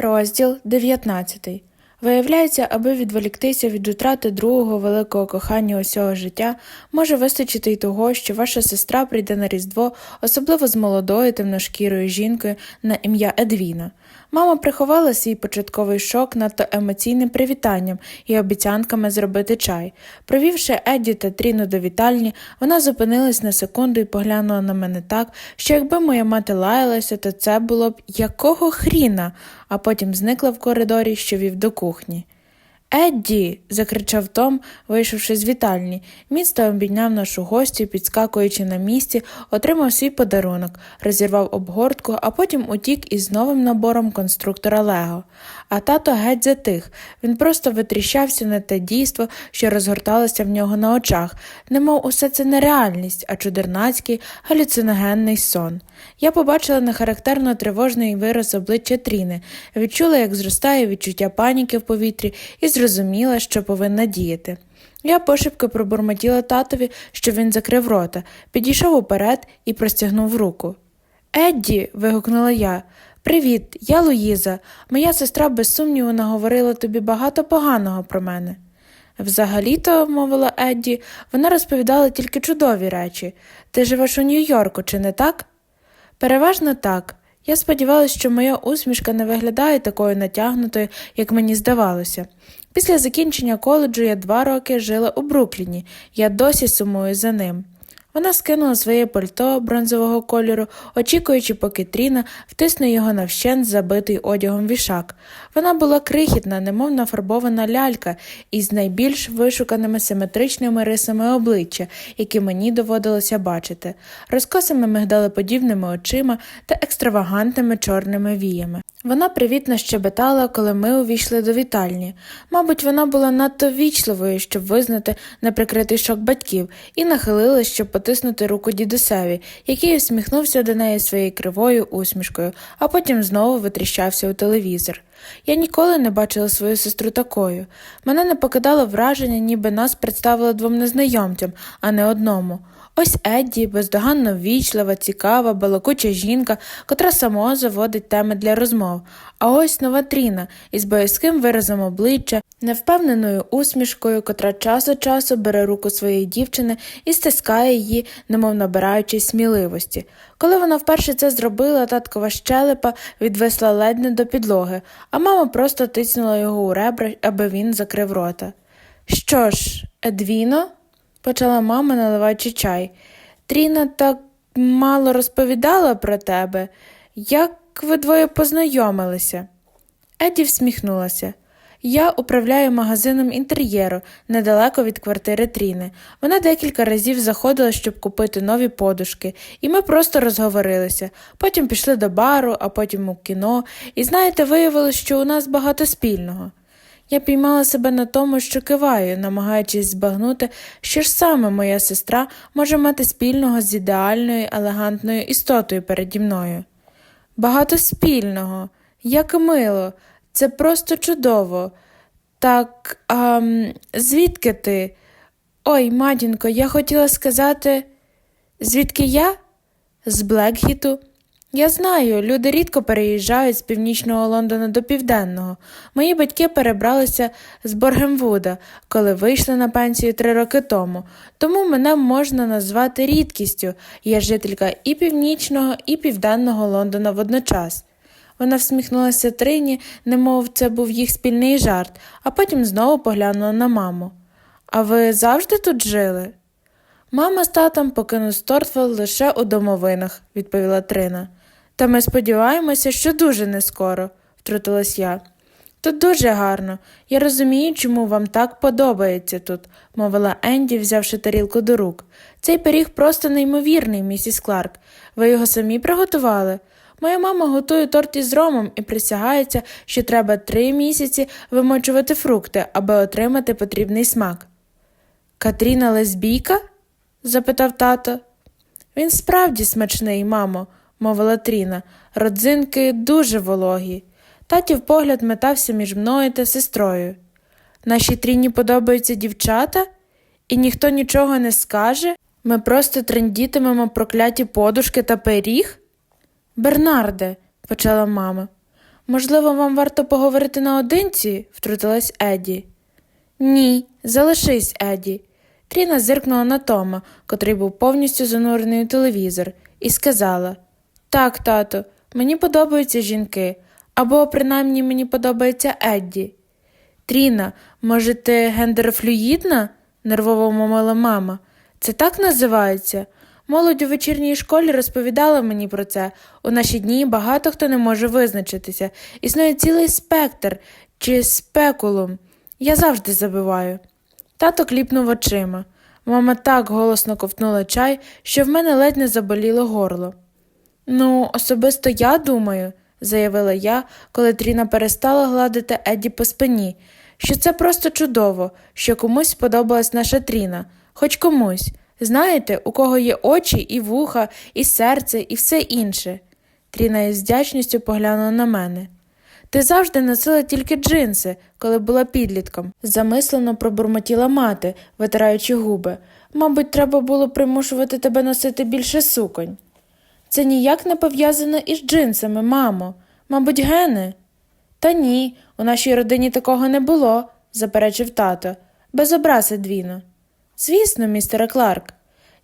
Розділ 19. Виявляється, аби відволіктися від утрати другого великого кохання усього життя, може вистачити й того, що ваша сестра прийде на Різдво, особливо з молодою темношкірою жінкою на ім'я Едвіна. Мама приховала свій початковий шок надто емоційним привітанням і обіцянками зробити чай. Провівши Едді та Тріну до вітальні, вона зупинилась на секунду і поглянула на мене так, що якби моя мати лаялася, то це було б якого хріна, а потім зникла в коридорі, що вів до кухні. Едді. закричав Том, вийшовши з вітальні. Місто обійняв нашу гостю, підскакуючи на місці, отримав свій подарунок, розірвав обгортку, а потім утік із новим набором конструктора Лего. А тато геть затих. Він просто витріщався на те дійство, що розгорталося в нього на очах, немов усе це не реальність, а чудернацький галюциногенний сон. Я побачила нехарактерно тривожний вираз обличчя Тріни, відчула, як зростає відчуття паніки в повітрі, і зрозуміла, що повинна діяти. Я пошепки пробурмотіла татові, що він закрив рота, підійшов уперед і простягнув руку. Едді. вигукнула я. Привіт, я Луїза. Моя сестра без сумніву наговорила тобі багато поганого про мене. Взагалі-то, мовила Едді, вона розповідала тільки чудові речі. Ти живеш у Нью-Йорку, чи не так? Переважно так. Я сподівалася, що моя усмішка не виглядає такою натягнутою, як мені здавалося. Після закінчення коледжу я два роки жила у Брукліні, я досі сумую за ним. Вона скинула своє пальто бронзового кольору, очікуючи, поки Тріна втисне його на вщент забитий одягом вішак. Вона була крихітна, немов нафарбована лялька, із найбільш вишуканими симетричними рисами обличчя, які мені доводилося бачити, розкосими мигдалеподібними очима та екстравагантними чорними віями. Вона привітно щебетала, коли ми увійшли до вітальні. Мабуть, вона була надто вічливою, щоб визнати неприкритий шок батьків, і нахилилась, щоб потиснути руку дідусеві, який усміхнувся до неї своєю кривою усмішкою, а потім знову витріщався у телевізор. Я ніколи не бачила свою сестру такою. Мене не покидало враження, ніби нас представили двом незнайомцям, а не одному. Ось Едді, бездоганно ввічлива, цікава, балакуча жінка, котра само заводить теми для розмов. А ось нова Тріна із боязким виразом обличчя, невпевненою усмішкою, котра час від часу бере руку своєї дівчини і стискає її, немов набираючи сміливості. Коли вона вперше це зробила, таткова щелепа відвисла ледь не до підлоги, а мама просто тиснула його у ребра, аби він закрив рота. Що ж, Едвіно? Почала мама, наливаючи чай. Тріна так мало розповідала про тебе. Як ви двоє познайомилися? Еді всміхнулася. Я управляю магазином інтер'єру недалеко від квартири Тріни. Вона декілька разів заходила, щоб купити нові подушки, і ми просто розговорилися. Потім пішли до бару, а потім у кіно, і знаєте, виявилось, що у нас багато спільного. Я піймала себе на тому, що киваю, намагаючись збагнути, що ж саме моя сестра може мати спільного з ідеальною, елегантною істотою переді мною. Багато спільного, як мило, це просто чудово. Так, а звідки ти? Ой, матінко, я хотіла сказати, звідки я? З Блекгіту. Я знаю, люди рідко переїжджають з північного Лондона до південного. Мої батьки перебралися з Боргемвуда, коли вийшли на пенсію три роки тому, тому мене можна назвати рідкістю. Я жителька і північного, і південного Лондона водночас. Вона всміхнулася Трині, немов це був їх спільний жарт, а потім знову поглянула на маму. А ви завжди тут жили? Мама з татом покинув Стортфелл лише у домовинах, відповіла Трина. Та ми сподіваємося, що дуже не скоро, втрутилась я. Тут дуже гарно. Я розумію, чому вам так подобається тут, мовила Енді, взявши тарілку до рук. Цей пиріг просто неймовірний, місіс Кларк. Ви його самі приготували? Моя мама готує торт із ромом і присягається, що треба три місяці вимочувати фрукти, аби отримати потрібний смак. Катріна лесбійка? запитав тато. Він справді смачний, мамо мовила Тріна. Родзинки дуже вологі. Татів погляд метався між мною та сестрою. Нашій Тріні подобаються дівчата, і ніхто нічого не скаже. Ми просто трендітимемо прокляті подушки та пиріг? Бернарде, почала мама. Можливо, вам варто поговорити наодинці? втрутилась Еді. Ні, залишись, Еді. Тріна зиркнула на Тома, котрий був повністю занурений у телевізор, і сказала: Так, тато, мені подобаються жінки, або принаймні мені подобається Едді. Тріна, може, ти гендерфлюїдна? нервово мовила мама. Це так називається? Молодь у вечірній школі розповідала мені про це. У наші дні багато хто не може визначитися. Існує цілий спектр чи спекулум. Я завжди забиваю. Тато кліпнув очима. Мама так голосно ковтнула чай, що в мене ледь не заболіло горло. Ну, особисто я думаю, заявила я, коли Тріна перестала гладити Едді по спині, що це просто чудово, що комусь сподобалась наша Тріна, хоч комусь. Знаєте, у кого є очі, і вуха, і серце, і все інше. Тріна із вдячністю поглянула на мене. Ти завжди носила тільки джинси, коли була підлітком, замислено пробурмотіла мати, витираючи губи. Мабуть, треба було примушувати тебе носити більше суконь. Це ніяк не пов'язано із джинсами, мамо. Мабуть, гени. Та ні, у нашій родині такого не було, заперечив тато. Без образи двіно. Звісно, містере Кларк.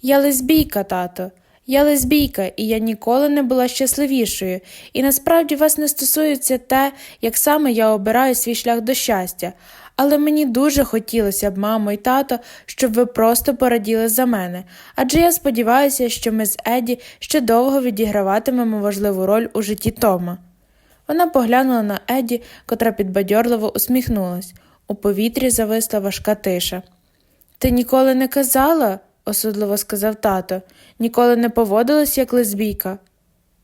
Я лесбійка, тато. Я лесбійка, і я ніколи не була щасливішою, і насправді вас не стосується те, як саме я обираю свій шлях до щастя, але мені дуже хотілося б, мамо і тато, щоб ви просто пораділи за мене, адже я сподіваюся, що ми з Еді ще довго відіграватимемо важливу роль у житті Тома. Вона поглянула на Еді, котра підбадьорливо усміхнулась. У повітрі зависла важка тиша. Ти ніколи не казала, осудливо сказав тато, ніколи не поводилась як лесбійка.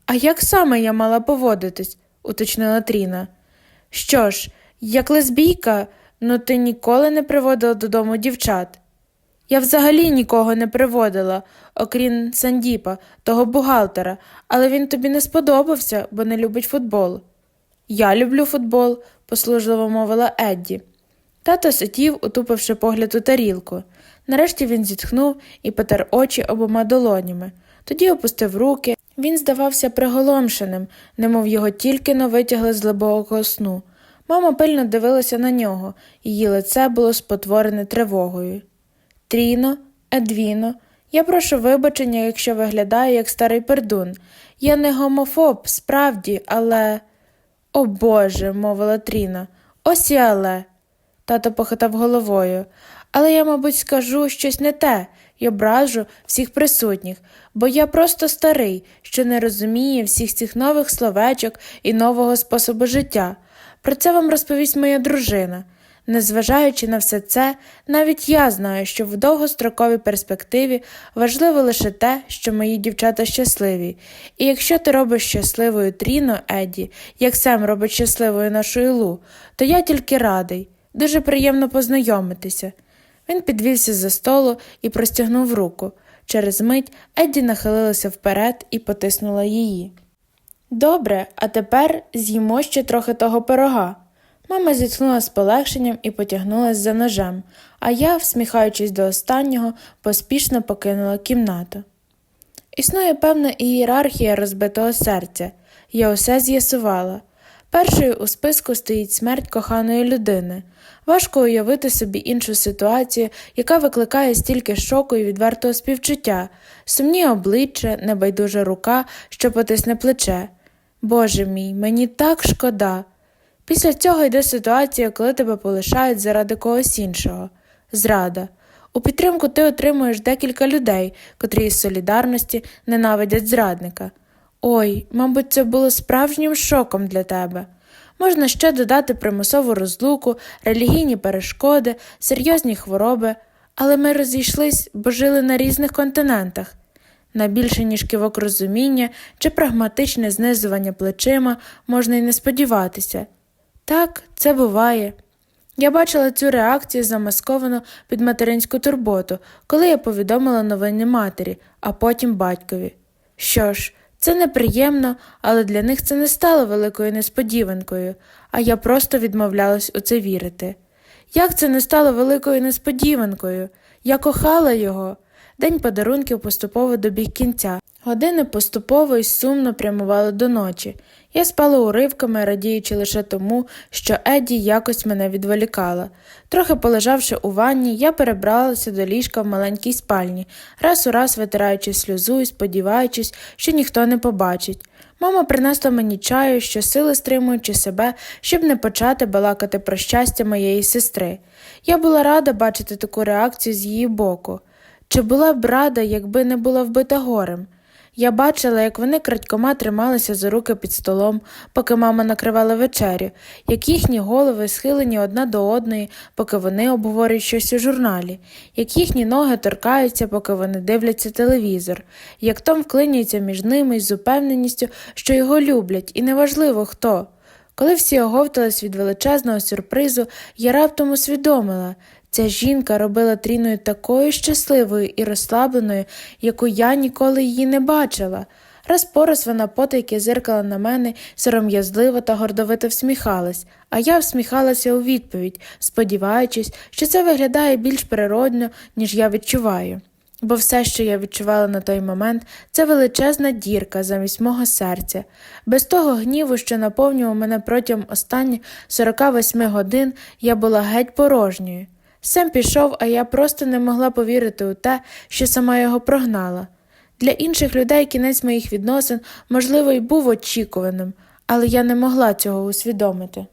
А як саме я мала поводитись? уточнила Тріна. Що ж, як лесбійка, ну ти ніколи не приводила додому дівчат. Я взагалі нікого не приводила, окрім Сандіпа, того бухгалтера, але він тобі не сподобався, бо не любить футбол. Я люблю футбол, послужливо мовила Едді. Тато сидів, утупивши погляд у тарілку. Нарешті він зітхнув і потер очі обома долонями. Тоді опустив руки. Він здавався приголомшеним, немов його тільки но витягли з глибокого сну. Мама пильно дивилася на нього, її лице було спотворене тривогою. Тріно, Едвіно, я прошу вибачення, якщо виглядаю як старий пердун. Я не гомофоб, справді, але. О Боже, мовила Тріна, ось і але. Тато похитав головою. Але я, мабуть, скажу щось не те і ображу всіх присутніх, бо я просто старий, що не розуміє всіх цих нових словечок і нового способу життя. Про це вам розповість моя дружина. Незважаючи на все це, навіть я знаю, що в довгостроковій перспективі важливо лише те, що мої дівчата щасливі, і якщо ти робиш щасливою Тріно, Еді, як Сем робить щасливою нашу Ілу, то я тільки радий, дуже приємно познайомитися. Він підвівся за столу і простягнув руку. Через мить Едді нахилилася вперед і потиснула її. Добре, а тепер з'їмо ще трохи того пирога. Мама зітхнула з полегшенням і потягнулася за ножем, а я, всміхаючись до останнього, поспішно покинула кімнату. Існує певна ієрархія розбитого серця. Я усе з'ясувала. Першою у списку стоїть смерть коханої людини. Важко уявити собі іншу ситуацію, яка викликає стільки шоку і відвертого співчуття, сумні обличчя, небайдужа рука, що потисне плече. Боже мій, мені так шкода. Після цього йде ситуація, коли тебе полишають заради когось іншого. Зрада. У підтримку ти отримуєш декілька людей, котрі із солідарності ненавидять зрадника. Ой, мабуть, це було справжнім шоком для тебе. Можна ще додати примусову розлуку, релігійні перешкоди, серйозні хвороби, але ми розійшлись, бо жили на різних континентах. На більше ніж кивок розуміння чи прагматичне знизування плечима можна й не сподіватися. Так, це буває. Я бачила цю реакцію замасковану під материнську турботу, коли я повідомила новини матері, а потім батькові. Що ж, це неприємно, але для них це не стало великою несподіванкою, а я просто відмовлялась у це вірити. Як це не стало великою несподіванкою? Я кохала його. День подарунків поступово добіг кінця. Години поступово і сумно прямували до ночі. Я спала уривками, радіючи лише тому, що Еді якось мене відволікала. Трохи полежавши у ванні, я перебралася до ліжка в маленькій спальні, раз у раз витираючи сльозу і сподіваючись, що ніхто не побачить. Мама принесла мені чаю, що сили стримуючи себе, щоб не почати балакати про щастя моєї сестри. Я була рада бачити таку реакцію з її боку. Чи була б рада, якби не була вбита горем? Я бачила, як вони крадькома трималися за руки під столом, поки мама накривала вечерю, як їхні голови схилені одна до одної, поки вони обговорюють щось у журналі, як їхні ноги торкаються, поки вони дивляться телевізор, як Том вклинюється між ними із упевненістю, що його люблять, і неважливо хто. Коли всі оговтались від величезного сюрпризу, я раптом усвідомила, ця жінка робила Тріною такою щасливою і розслабленою, яку я ніколи її не бачила. Раз по раз вона потайки зиркала на мене, сором'язливо та гордовито всміхалась, а я всміхалася у відповідь, сподіваючись, що це виглядає більш природно, ніж я відчуваю. Бо все, що я відчувала на той момент, це величезна дірка замість мого серця. Без того гніву, що наповнював мене протягом останніх 48 годин, я була геть порожньою. Сем пішов, а я просто не могла повірити у те, що сама його прогнала. Для інших людей кінець моїх відносин, можливо, й був очікуваним, але я не могла цього усвідомити.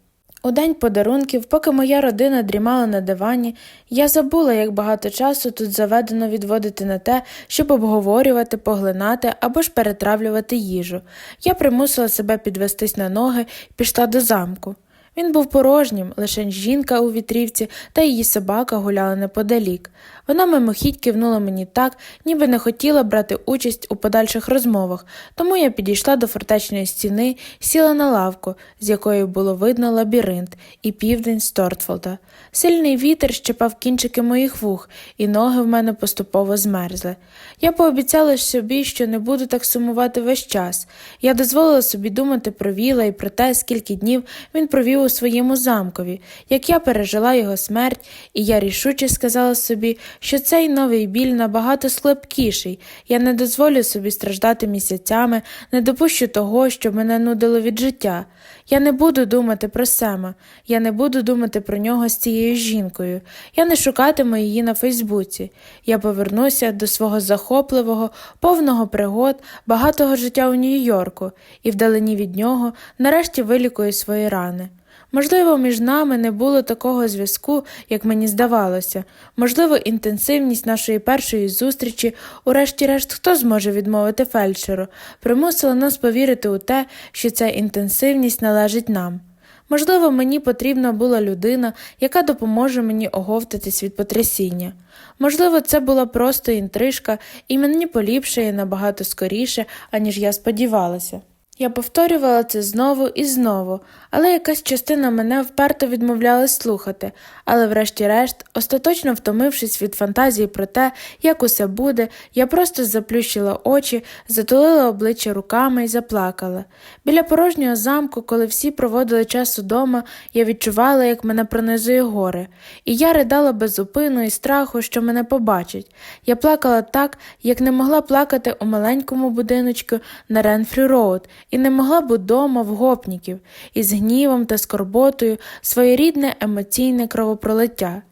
У день подарунків, поки моя родина дрімала на дивані, я забула, як багато часу тут заведено відводити на те, щоб обговорювати, поглинати або ж перетравлювати їжу. Я примусила себе підвестись на ноги і пішла до замку. Він був порожнім, лише жінка у вітрівці та її собака гуляли неподалік. Вона мимохідь кивнула мені так, ніби не хотіла брати участь у подальших розмовах, тому я підійшла до фортечної стіни, сіла на лавку, з якої було видно лабіринт і південь Стортфолда. Сильний вітер щепав кінчики моїх вух, і ноги в мене поступово змерзли. Я пообіцяла собі, що не буду так сумувати весь час. Я дозволила собі думати про Віла і про те, скільки днів він провів у своєму замкові, як я пережила його смерть, і я рішуче сказала собі, що цей новий біль набагато слабкіший. Я не дозволю собі страждати місяцями, не допущу того, що мене нудило від життя. Я не буду думати про Сема, я не буду думати про нього з цією жінкою. Я не шукатиму її на Фейсбуці. Я повернуся до свого захопливого, повного пригод, багатого життя у Нью-Йорку, і вдалині від нього нарешті вилікую свої рани. Можливо, між нами не було такого зв'язку, як мені здавалося. Можливо, інтенсивність нашої першої зустрічі, урешті-решт, хто зможе відмовити фельдшеру, примусила нас повірити у те, що ця інтенсивність належить нам. Можливо, мені потрібна була людина, яка допоможе мені оговтатись від потрясіння. Можливо, це була просто інтрижка, і мені поліпшає набагато скоріше, аніж я сподівалася. Я повторювала це знову і знову, але якась частина мене вперто відмовлялась слухати, але, врешті-решт, остаточно втомившись від фантазії про те, як усе буде, я просто заплющила очі, затулила обличчя руками і заплакала. Біля порожнього замку, коли всі проводили час удома, я відчувала, як мене пронизує горе, і я ридала без зупину і страху, що мене побачать. Я плакала так, як не могла плакати у маленькому будиночку на Ренфрі Роуд, і не могла б удома в гопніків, із гнівом та скорботою своєрідне емоційне кровопролиття.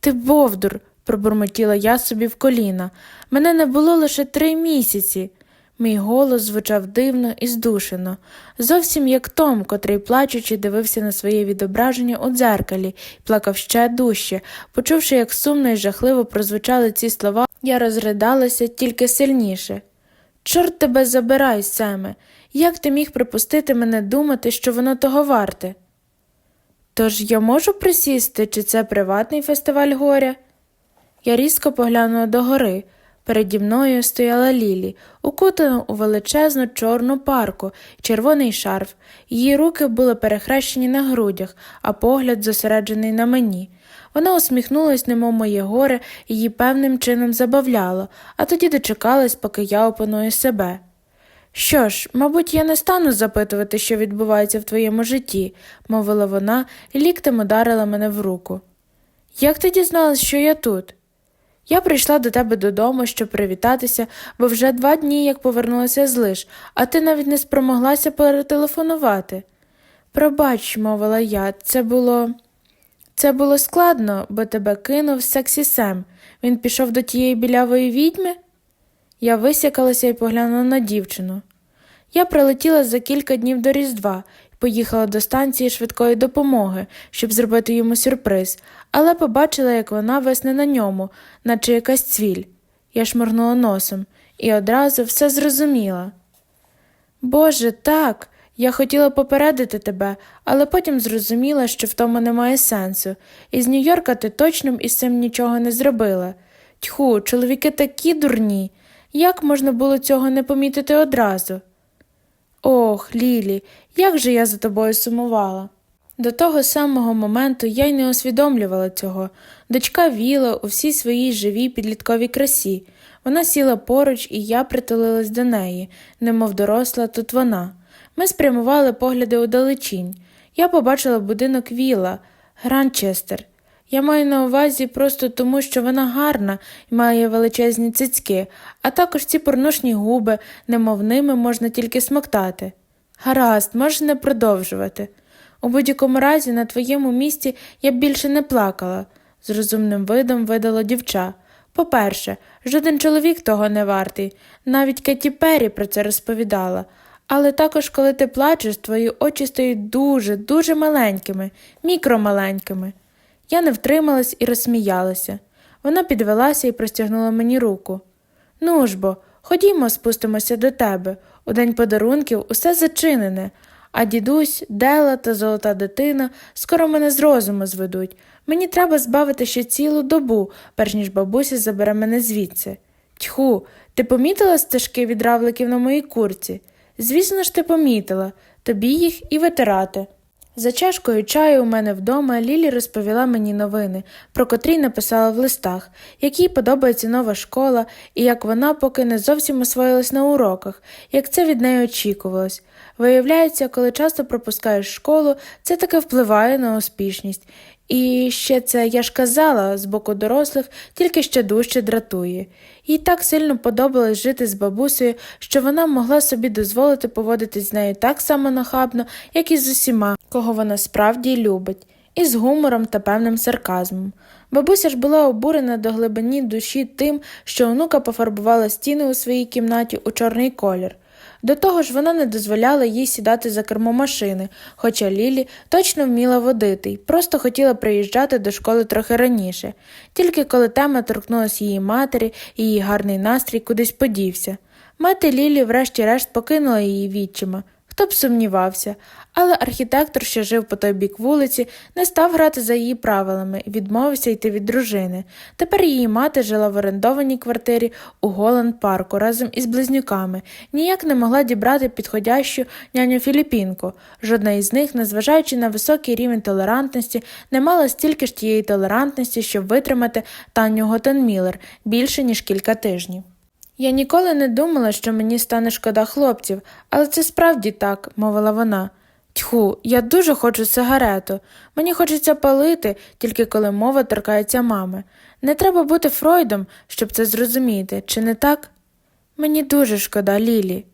Ти бовдур, пробурмотіла я собі в коліна. Мене не було лише три місяці. Мій голос звучав дивно і здушено, зовсім як Том, котрий, плачучи, дивився на своє відображення у дзеркалі і плакав ще дужче. Почувши, як сумно і жахливо прозвучали ці слова, я розридалася тільки сильніше. Чорт тебе забирай, Семе, як ти міг припустити мене думати, що воно того варте? Тож я можу присісти, чи це приватний фестиваль горя? Я різко поглянула догори. Переді мною стояла Лілі, укутана у величезну чорну парку, червоний шарф. Її руки були перехрещені на грудях, а погляд зосереджений на мені. Вона усміхнулась, немов моє горе, її певним чином забавляло, а тоді дочекалась, поки я опаную себе. Що ж, мабуть, я не стану запитувати, що відбувається в твоєму житті, мовила вона і ліктем ударила мене в руку. Як ти дізналась, що я тут? Я прийшла до тебе додому, щоб привітатися, бо вже два дні як повернулася з лиш, а ти навіть не спромоглася перетелефонувати. Пробач, мовила я, це було. Це було складно, бо тебе кинув сексі Сем. Він пішов до тієї білявої відьми? Я висякалася і поглянула на дівчину. Я прилетіла за кілька днів до Різдва і поїхала до станції швидкої допомоги, щоб зробити йому сюрприз, але побачила, як вона висне на ньому, наче якась цвіль. Я шморгнула носом і одразу все зрозуміла. Боже, так. Я хотіла попередити тебе, але потім зрозуміла, що в тому немає сенсу. Із Нью-Йорка ти точно із цим нічого не зробила. Тьху, чоловіки такі дурні. Як можна було цього не помітити одразу? Ох, Лілі, як же я за тобою сумувала. До того самого моменту я й не усвідомлювала цього. Дочка віла у всій своїй живій підлітковій красі. Вона сіла поруч, і я притулилась до неї, немов доросла тут вона. Ми спрямували погляди удалечінь. Я побачила будинок Віла, Гранчестер. Я маю на увазі просто тому, що вона гарна і має величезні цицьки, а також ці порнушні губи, немов ними можна тільки смоктати. Гаразд, можеш не продовжувати. У будь-якому разі, на твоєму місці я б більше не плакала, з розумним видом видала дівча. По-перше, жоден чоловік того не вартий, навіть Кеті Перрі про це розповідала. Але також, коли ти плачеш, твої очі стають дуже, дуже маленькими, мікромаленькими. Я не втрималась і розсміялася. Вона підвелася і простягнула мені руку. Ну ж бо, ходімо, спустимося до тебе. У день подарунків усе зачинене, а дідусь, Дела та золота дитина скоро мене з розуму зведуть. Мені треба збавити ще цілу добу, перш ніж бабуся забере мене звідси. Тьху, ти помітила стежки від равликів на моїй курці? Звісно ж, ти помітила, тобі їх і витирати. За чашкою чаю у мене вдома Лілі розповіла мені новини, про котрі написала в листах, як їй подобається нова школа і як вона поки не зовсім освоїлась на уроках, як це від неї очікувалось. Виявляється, коли часто пропускаєш школу, це таки впливає на успішність. І ще це, я ж казала, з боку дорослих тільки ще дужче дратує. Їй так сильно подобалось жити з бабусею, що вона могла собі дозволити поводитись з нею так само нахабно, як і з усіма, кого вона справді любить, і з гумором та певним сарказмом. Бабуся ж була обурена до глибині душі тим, що онука пофарбувала стіни у своїй кімнаті у чорний колір. До того ж, вона не дозволяла їй сідати за кермо машини, хоча Лілі точно вміла водити й просто хотіла приїжджати до школи трохи раніше, тільки коли тема торкнулася її матері, її гарний настрій кудись подівся. Мати Лілі, врешті-решт, покинула її відчима. Хто б сумнівався, але архітектор, що жив по той бік вулиці, не став грати за її правилами і відмовився йти від дружини. Тепер її мати жила в орендованій квартирі у Голланд парку разом із близнюками, ніяк не могла дібрати підходящу няню Філіпінку. Жодна із них, незважаючи на високий рівень толерантності, не мала стільки ж тієї толерантності, щоб витримати Таню Готенмілер більше ніж кілька тижнів. Я ніколи не думала, що мені стане шкода хлопців, але це справді так, мовила вона. Тьху, я дуже хочу сигарету. Мені хочеться палити, тільки коли мова торкається мами. Не треба бути Фройдом, щоб це зрозуміти, чи не так? Мені дуже шкода, Лілі.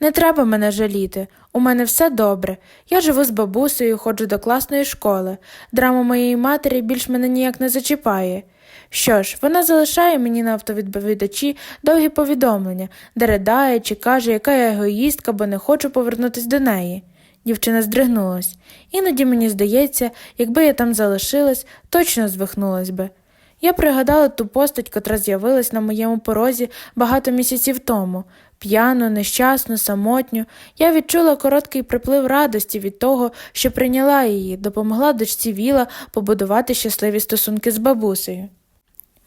Не треба мене жаліти. У мене все добре. Я живу з бабусею, ходжу до класної школи. Драма моєї матері більш мене ніяк не зачіпає. Що ж, вона залишає мені на автовідповідачі довгі повідомлення, де ридає чи каже, яка я егоїстка, бо не хочу повернутися до неї. Дівчина здригнулась. Іноді мені здається, якби я там залишилась, точно звихнулась би. Я пригадала ту постать, котра з'явилась на моєму порозі багато місяців тому. П'яну, нещасну, самотню. Я відчула короткий приплив радості від того, що прийняла її, допомогла дочці Віла побудувати щасливі стосунки з бабусею.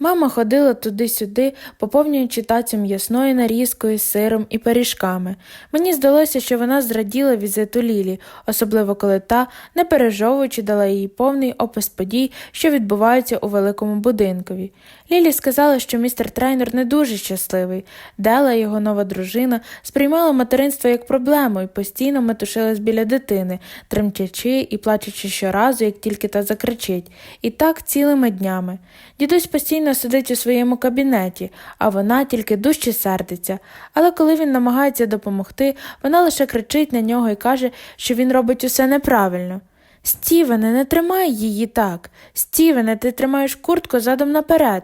Мама ходила туди-сюди, поповнюючи тацю м'ясною нарізкою, сиром і пиріжками. Мені здалося, що вона зраділа візиту Лілі, особливо коли та, не пережовуючи, дала їй повний опис подій, що відбуваються у великому будинкові. Лілі сказала, що містер трейнер не дуже щасливий. Дела, його нова дружина, сприймала материнство як проблему і постійно метушилась біля дитини, тремтячи і плачучи щоразу, як тільки та закричить. І так цілими днями. Дідусь постійно спокійно сидить у своєму кабінеті, а вона тільки дужче сердиться. Але коли він намагається допомогти, вона лише кричить на нього і каже, що він робить усе неправильно. Стівене, не тримай її так. Стівене, ти тримаєш куртку задом наперед.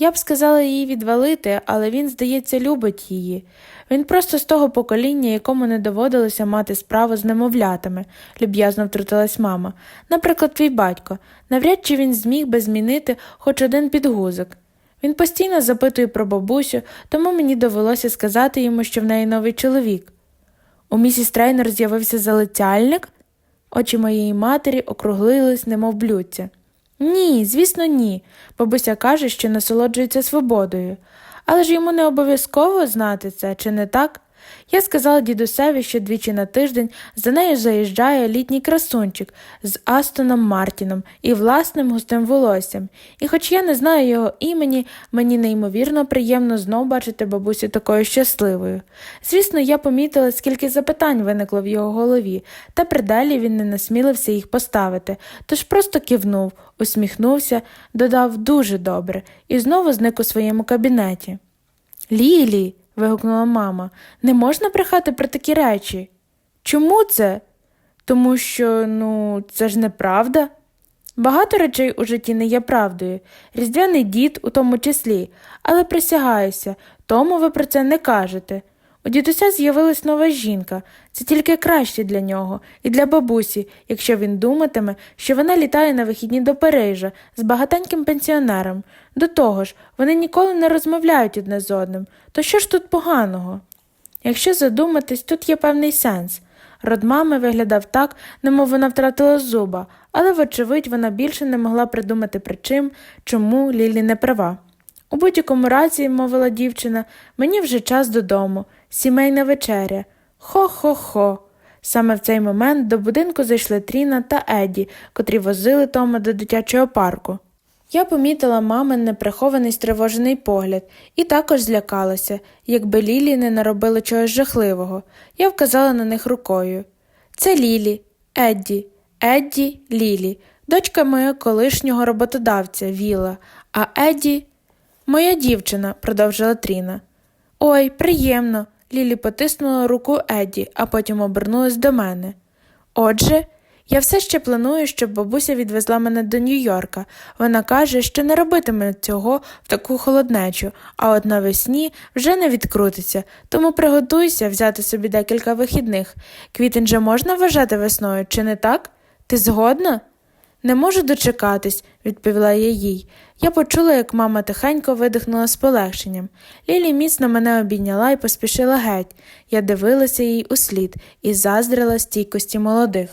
Я б сказала їй відвалити, але він, здається, любить її. Він просто з того покоління, якому не доводилося мати справу з немовлятами, люб'язно втрутилась мама. Наприклад, твій батько. Навряд чи він зміг би змінити хоч один підгузок. Він постійно запитує про бабусю, тому мені довелося сказати йому, що в неї новий чоловік. У місіс Трейнер з'явився залицяльник? Очі моєї матері округлились, немов блюдця. Ні, звісно, ні. Бабуся каже, що насолоджується свободою. Але ж йому не обов'язково знати це, чи не так? Я сказала дідусеві, що двічі на тиждень за нею заїжджає літній красунчик з Астоном Мартіном і власним густим волоссям, і хоч я не знаю його імені, мені неймовірно приємно знов бачити бабусю такою щасливою. Звісно, я помітила, скільки запитань виникло в його голові, та придалі він не насмілився їх поставити, тож просто кивнув, усміхнувся, додав дуже добре і знову зник у своєму кабінеті. Лілі. Вигукнула мама, не можна брехати про такі речі. Чому це? Тому що, ну, це ж неправда. Багато речей у житті не є правдою, різдвяний дід у тому числі, але присягаюся, тому ви про це не кажете. У дідуся з'явилась нова жінка, це тільки краще для нього і для бабусі, якщо він думатиме, що вона літає на вихідні до Парижа з багатеньким пенсіонером. До того ж, вони ніколи не розмовляють одне з одним. То що ж тут поганого? Якщо задуматись, тут є певний сенс. Род мами виглядав так, немов вона втратила зуба, але, вочевидь, вона більше не могла придумати причин, чому Лілі не права. У будь-якому разі, мовила дівчина, мені вже час додому, сімейна вечеря. Хо-хо-хо. Саме в цей момент до будинку зайшли Тріна та Едді, котрі возили Тома до дитячого парку. Я помітила мамин неприхований стривожений погляд і також злякалася, якби Лілі не наробили чогось жахливого. Я вказала на них рукою. Це Лілі, Едді, Едді, Лілі, дочка моєго колишнього роботодавця Віла, а Едді моя дівчина, продовжила Тріна. Ой, приємно. Лілі потиснула руку Едді, а потім обернулась до мене. Отже, я все ще планую, щоб бабуся відвезла мене до Нью-Йорка. Вона каже, що не робитиме цього в таку холоднечу, а от навесні вже не відкрутиться, тому приготуйся взяти собі декілька вихідних. Квітень же можна вважати весною, чи не так? Ти згодна? Не можу дочекатись, відповіла я їй. Я почула, як мама тихенько видихнула з полегшенням. Лілі міцно мене обійняла і поспішила геть. Я дивилася їй услід і заздрила стійкості молодих.